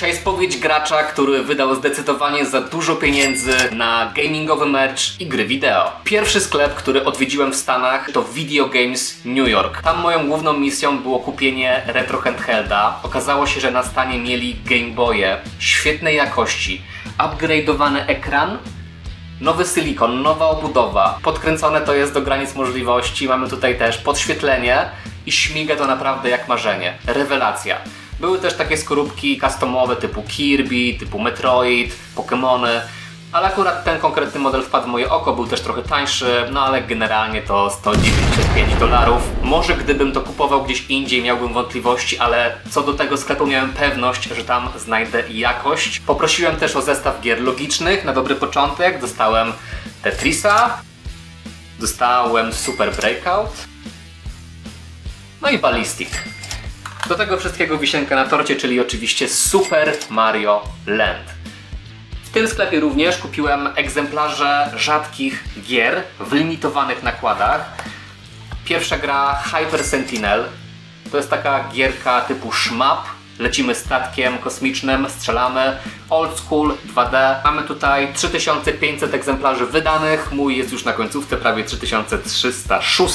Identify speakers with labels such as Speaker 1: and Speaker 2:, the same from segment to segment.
Speaker 1: Dzisiaj spowiedź gracza, który wydał zdecydowanie za dużo pieniędzy na gamingowy merch i gry wideo. Pierwszy sklep, który odwiedziłem w Stanach to Video Games New York. Tam moją główną misją było kupienie retro handhelda. Okazało się, że na stanie mieli Game Boye świetnej jakości, upgrade'owany ekran, Nowy silikon, nowa obudowa. Podkręcone to jest do granic możliwości. Mamy tutaj też podświetlenie i śmiga to naprawdę jak marzenie. Rewelacja. Były też takie skorupki customowe typu Kirby, typu Metroid, Pokémony. Ale akurat ten konkretny model wpadł w moje oko, był też trochę tańszy, no ale generalnie to 195 dolarów. Może gdybym to kupował gdzieś indziej miałbym wątpliwości, ale co do tego sklepu miałem pewność, że tam znajdę jakość. Poprosiłem też o zestaw gier logicznych na dobry początek. Dostałem Tetrisa, dostałem Super Breakout, no i Ballistic. Do tego wszystkiego wisienka na torcie, czyli oczywiście Super Mario Land. W tym sklepie również kupiłem egzemplarze rzadkich gier w limitowanych nakładach. Pierwsza gra Hyper Sentinel. To jest taka gierka typu szmap. Lecimy statkiem kosmicznym, strzelamy. Old School 2D. Mamy tutaj 3500 egzemplarzy wydanych. Mój jest już na końcówce, prawie 3306.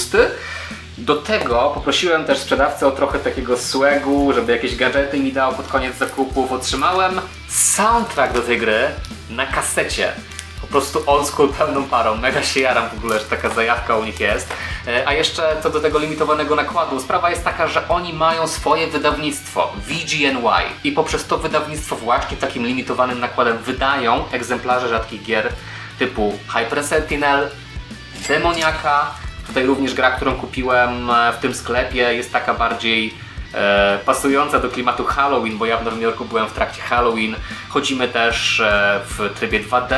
Speaker 1: Do tego poprosiłem też sprzedawcę o trochę takiego swagu, żeby jakieś gadżety mi dał pod koniec zakupów. Otrzymałem soundtrack do tej gry na kasecie. Po prostu old school pełną parą. Mega się jaram w ogóle, że taka zajawka u nich jest. E, A jeszcze co do tego limitowanego nakładu. Sprawa jest taka, że oni mają swoje wydawnictwo VGNY i poprzez to wydawnictwo właśnie takim limitowanym nakładem wydają egzemplarze rzadkich gier typu Hyper Sentinel, Demoniaka. Tutaj również gra, którą kupiłem e, w tym sklepie jest taka bardziej e, pasująca do klimatu Halloween, bo ja w Nowym Jorku byłem w trakcie Halloween. Chodzimy też e, w trybie 2D.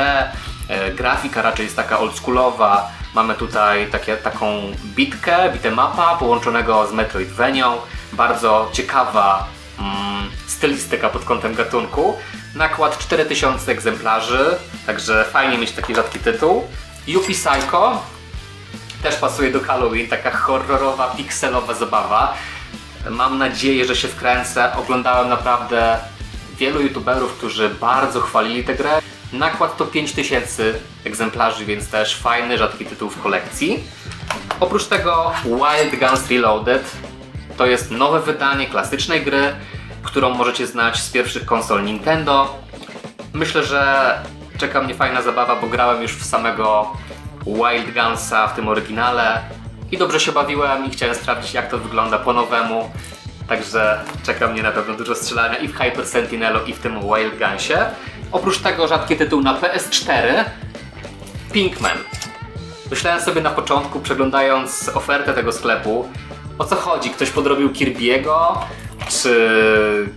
Speaker 1: E, grafika raczej jest taka oldschoolowa. Mamy tutaj takie, taką bitkę, bitę mapa połączonego z Metroidvanią. Bardzo ciekawa mm, stylistyka pod kątem gatunku. Nakład 4000 egzemplarzy, także fajnie mieć taki rzadki tytuł. Yuppie Psycho, też pasuje do Halloween, taka horrorowa, pikselowa zabawa. Mam nadzieję, że się wkręcę. Oglądałem naprawdę wielu youtuberów, którzy bardzo chwalili tę grę. Nakład to 5000 egzemplarzy, więc też fajny, rzadki tytuł w kolekcji. Oprócz tego Wild Guns Reloaded to jest nowe wydanie klasycznej gry, którą możecie znać z pierwszych konsol Nintendo. Myślę, że czeka mnie fajna zabawa, bo grałem już w samego Wild Gunsa w tym oryginale i dobrze się bawiłem i chciałem sprawdzić jak to wygląda po nowemu. Także czeka mnie na pewno dużo strzelania i w Hyper Sentinelu i w tym Wild Gunsie. Oprócz tego rzadki tytuł na PS4 Pinkman. Myślałem sobie na początku, przeglądając ofertę tego sklepu, o co chodzi? Ktoś podrobił Kirby'ego? Czy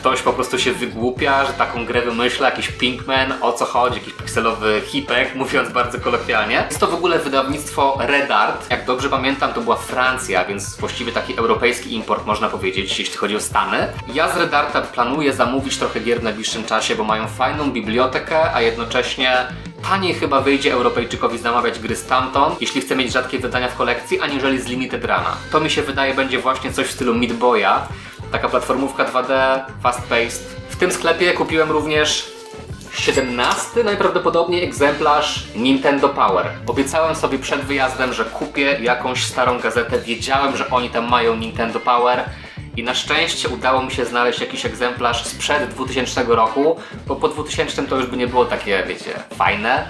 Speaker 1: ktoś po prostu się wygłupia, że taką grę wymyśla, jakiś Pinkman, o co chodzi, jakiś pikselowy hipek, mówiąc bardzo kolokwialnie. Jest to w ogóle wydawnictwo Red Art. Jak dobrze pamiętam, to była Francja, więc właściwie taki europejski import, można powiedzieć, jeśli chodzi o Stany. Ja z Red Arta planuję zamówić trochę gier w najbliższym czasie, bo mają fajną bibliotekę, a jednocześnie taniej chyba wyjdzie Europejczykowi zamawiać gry stamtąd, jeśli chce mieć rzadkie wydania w kolekcji, aniżeli z Limited Runa. To mi się wydaje będzie właśnie coś w stylu Meat Boya, taka platformówka 2D, fast-paced. W tym sklepie kupiłem również 17 najprawdopodobniej egzemplarz Nintendo Power. Obiecałem sobie przed wyjazdem, że kupię jakąś starą gazetę. Wiedziałem, że oni tam mają Nintendo Power. I na szczęście udało mi się znaleźć jakiś egzemplarz sprzed 2000 roku, bo po 2000 to już by nie było takie, wiecie, fajne.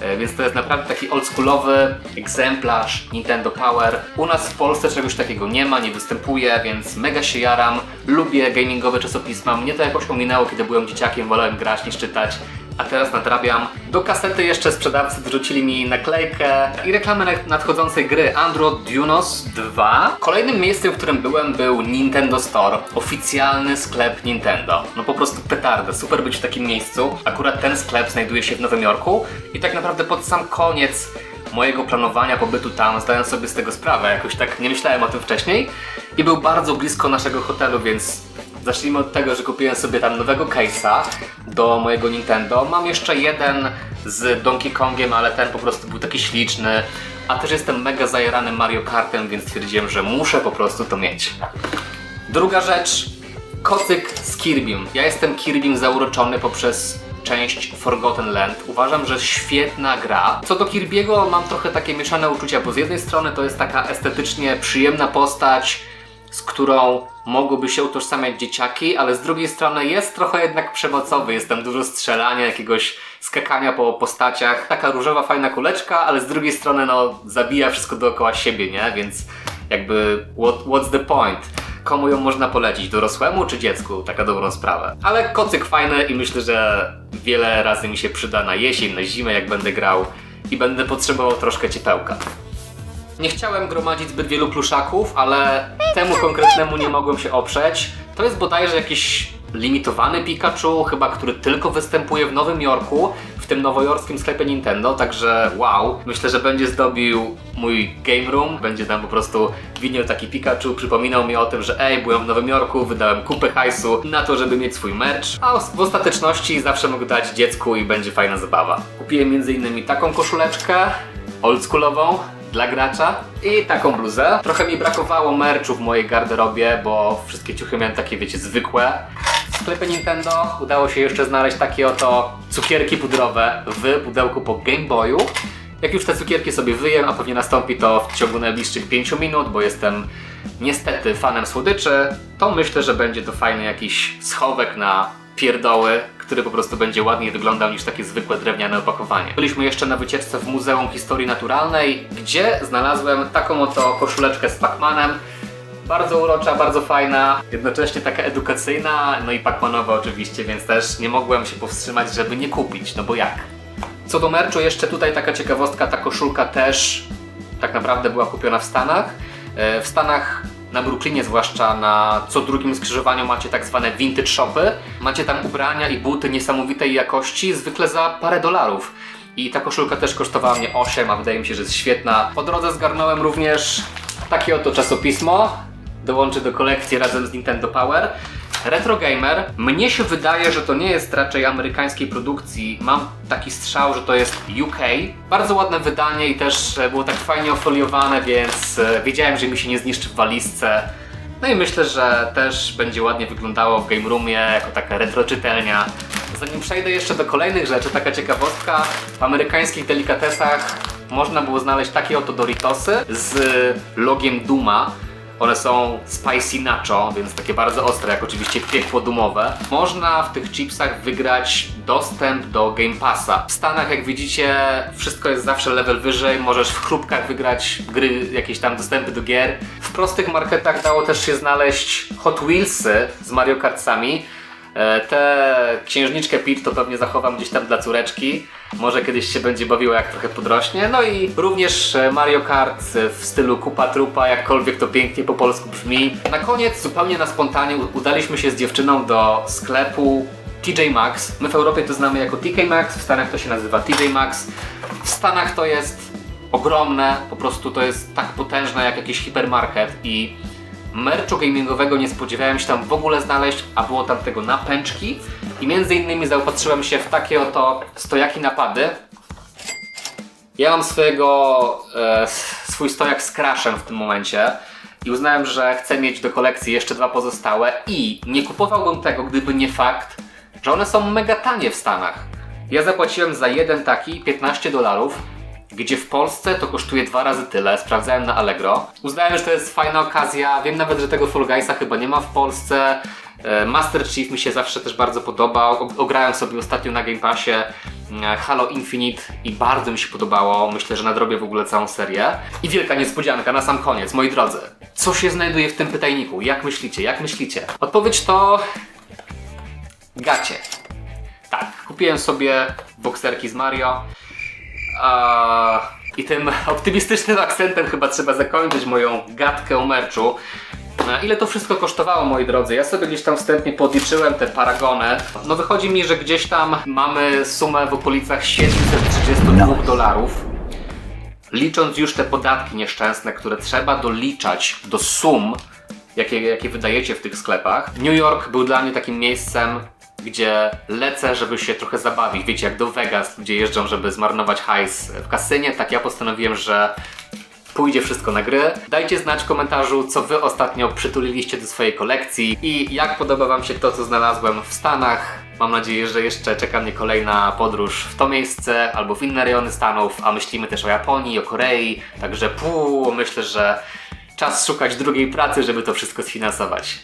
Speaker 1: E, Więc to jest naprawdę taki oldschoolowy egzemplarz Nintendo Power. U nas w Polsce czegoś takiego nie ma, nie występuje, więc mega się jaram. Lubię gamingowe czasopisma. Mnie to jakoś ominęło, kiedy byłem dzieciakiem, wolałem grać niż czytać. A teraz nadrabiam. Do kasety jeszcze sprzedawcy dorzucili mi naklejkę i reklamę na- nadchodzącej gry Andro Dunos 2. Kolejnym miejscem, w którym byłem był Nintendo Store. Oficjalny sklep Nintendo. No po prostu petarda. Super być w takim miejscu. Akurat ten sklep znajduje się w Nowym Jorku i tak naprawdę pod sam koniec mojego planowania pobytu tam, zdałem sobie z tego sprawę, jakoś tak nie myślałem o tym wcześniej i był bardzo blisko naszego hotelu, więc zacznijmy od tego, że kupiłem sobie tam nowego case'a do mojego Nintendo. Mam jeszcze jeden z Donkey Kongiem, ale ten po prostu był taki śliczny, a też jestem mega zajarany Mario Kartem, więc stwierdziłem, że muszę po prostu to mieć. Druga rzecz, Kocyk z Kirbym. Ja jestem Kirbym zauroczony poprzez część Forgotten Land. Uważam, że świetna gra. Co do Kirby'ego mam trochę takie mieszane uczucia, bo z jednej strony to jest taka estetycznie przyjemna postać, z którą mogłyby się utożsamiać dzieciaki, ale z drugiej strony jest trochę jednak przemocowy. Jest tam dużo strzelania, jakiegoś skakania po postaciach. Taka różowa, fajna kuleczka, ale z drugiej strony no zabija wszystko dookoła siebie, nie? Więc jakby what, what's the point? Komu ją można polecić? Dorosłemu czy dziecku? Taka dobrą sprawę. Ale kocyk fajny i myślę, że wiele razy mi się przyda na jesień, na zimę, jak będę grał i będę potrzebował troszkę ciepełka. Nie chciałem gromadzić zbyt wielu pluszaków, ale temu konkretnemu nie mogłem się oprzeć. To jest bodajże jakiś limitowany Pikachu, chyba który tylko występuje w Nowym Jorku, w tym nowojorskim sklepie Nintendo, także wow. Myślę, że będzie zdobił mój game room, będzie tam po prostu widniał taki Pikachu, przypominał mi o tym, że ej, byłem w Nowym Jorku, wydałem kupę hajsu na to, żeby mieć swój merch, a w ostateczności zawsze mogę dać dziecku i będzie fajna zabawa. Kupiłem m.in. taką koszuleczkę, oldschoolową, dla gracza i taką bluzę. Trochę mi brakowało merchu w mojej garderobie, bo wszystkie ciuchy miałem takie, wiecie, zwykłe. W sklepie Nintendo udało się jeszcze znaleźć takie oto cukierki pudrowe w pudełku po Game Boyu. Jak już te cukierki sobie wyjem, a pewnie nastąpi to w ciągu najbliższych 5 minut, bo jestem niestety fanem słodyczy, to myślę, że będzie to fajny jakiś schowek na pierdoły, który po prostu będzie ładniej wyglądał niż takie zwykłe drewniane opakowanie. Byliśmy jeszcze na wycieczce w Muzeum Historii Naturalnej, gdzie znalazłem taką oto koszuleczkę z Pac-Manem. Bardzo urocza, bardzo fajna, jednocześnie taka edukacyjna, no i Pac-Manowa oczywiście, więc też nie mogłem się powstrzymać, żeby nie kupić, no bo jak? Co do merchu, jeszcze tutaj taka ciekawostka, ta koszulka też tak naprawdę była kupiona w Stanach. E, W Stanach, na Brooklynie zwłaszcza, na co drugim skrzyżowaniu macie tak zwane vintage shopy. Macie tam ubrania i buty niesamowitej jakości, zwykle za parę dolarów. I ta koszulka też kosztowała mnie 8, a wydaje mi się, że jest świetna. Po drodze zgarnąłem również takie oto czasopismo. Dołączy do kolekcji razem z Nintendo Power. Retro Gamer. Mnie się wydaje, że to nie jest raczej amerykańskiej produkcji. Mam taki strzał, że to jest UK. Bardzo ładne wydanie i też e, było tak fajnie ofoliowane, więc e, wiedziałem, że mi się nie zniszczy w walizce. No i myślę, że też będzie ładnie wyglądało w Game Roomie, jako taka retro czytelnia. Zanim przejdę jeszcze do kolejnych rzeczy, taka ciekawostka. W amerykańskich delikatesach można było znaleźć takie oto Doritosy z logiem Duma. One są spicy nacho, więc takie bardzo ostre, jak oczywiście piekło dumowe. Można w tych chipsach wygrać dostęp do Game Passa. W Stanach, jak widzicie, wszystko jest zawsze level wyżej. Możesz w chrupkach wygrać gry, jakieś tam dostępy do gier. W prostych marketach dało też się znaleźć Hot Wheelsy z Mario Kartsami. E, Tę księżniczkę Peach to pewnie zachowam gdzieś tam dla córeczki. Może kiedyś się będzie bawiła jak trochę podrośnie. No i również e, Mario Kart w stylu Kupa Trupa, jakkolwiek to pięknie po polsku brzmi. Na koniec, zupełnie na spontanie, udaliśmy się z dziewczyną do sklepu TJ Maxx. My w Europie to znamy jako TK Maxx, w Stanach to się nazywa TJ Maxx. W Stanach to jest ogromne, po prostu to jest tak potężne jak jakiś hipermarket i merchu gamingowego nie spodziewałem się tam w ogóle znaleźć, a było tam tego na pęczki i między innymi zaopatrzyłem się w takie oto stojaki napady. Ja mam swojego, e, swój stojak z Crashem w tym momencie i uznałem, że chcę mieć do kolekcji jeszcze dwa pozostałe i nie kupowałbym tego, gdyby nie fakt, że one są mega tanie w Stanach. Ja zapłaciłem za jeden taki 15 dolarów, gdzie w Polsce to kosztuje dwa razy tyle. Sprawdzałem na Allegro. Uznałem, że to jest fajna okazja. Wiem nawet, że tego Fall Guysa chyba nie ma w Polsce. E, Master Chief mi się zawsze też bardzo podobał. Ograłem sobie ostatnio na Game Passie e, Halo Infinite i bardzo mi się podobało. Myślę, że nadrobię w ogóle całą serię. I wielka niespodzianka na sam koniec, moi drodzy. Co się znajduje w tym pytajniku? Jak myślicie? Jak myślicie? Odpowiedź to... Gacie. Tak, kupiłem sobie bokserki z Mario. I tym optymistycznym akcentem chyba trzeba zakończyć moją gadkę o merchu. A Ile to wszystko kosztowało, moi drodzy? Ja sobie gdzieś tam wstępnie podliczyłem te paragony. No wychodzi mi, że gdzieś tam mamy sumę w okolicach 732 dolarów. Licząc już te podatki nieszczęsne, które trzeba doliczać do sum, jakie, jakie wydajecie w tych sklepach. New York był dla mnie takim miejscem, gdzie lecę, żeby się trochę zabawić. Wiecie, jak do Vegas, gdzie jeżdżą, żeby zmarnować hajs w kasynie, tak ja postanowiłem, że pójdzie wszystko na gry. Dajcie znać w komentarzu, co wy ostatnio przytuliliście do swojej kolekcji i jak podoba wam się to, co znalazłem w Stanach. Mam nadzieję, że jeszcze czeka mnie kolejna podróż w to miejsce albo w inne rejony Stanów, a myślimy też o Japonii, o Korei, także pół, myślę, że czas szukać drugiej pracy, żeby to wszystko sfinansować.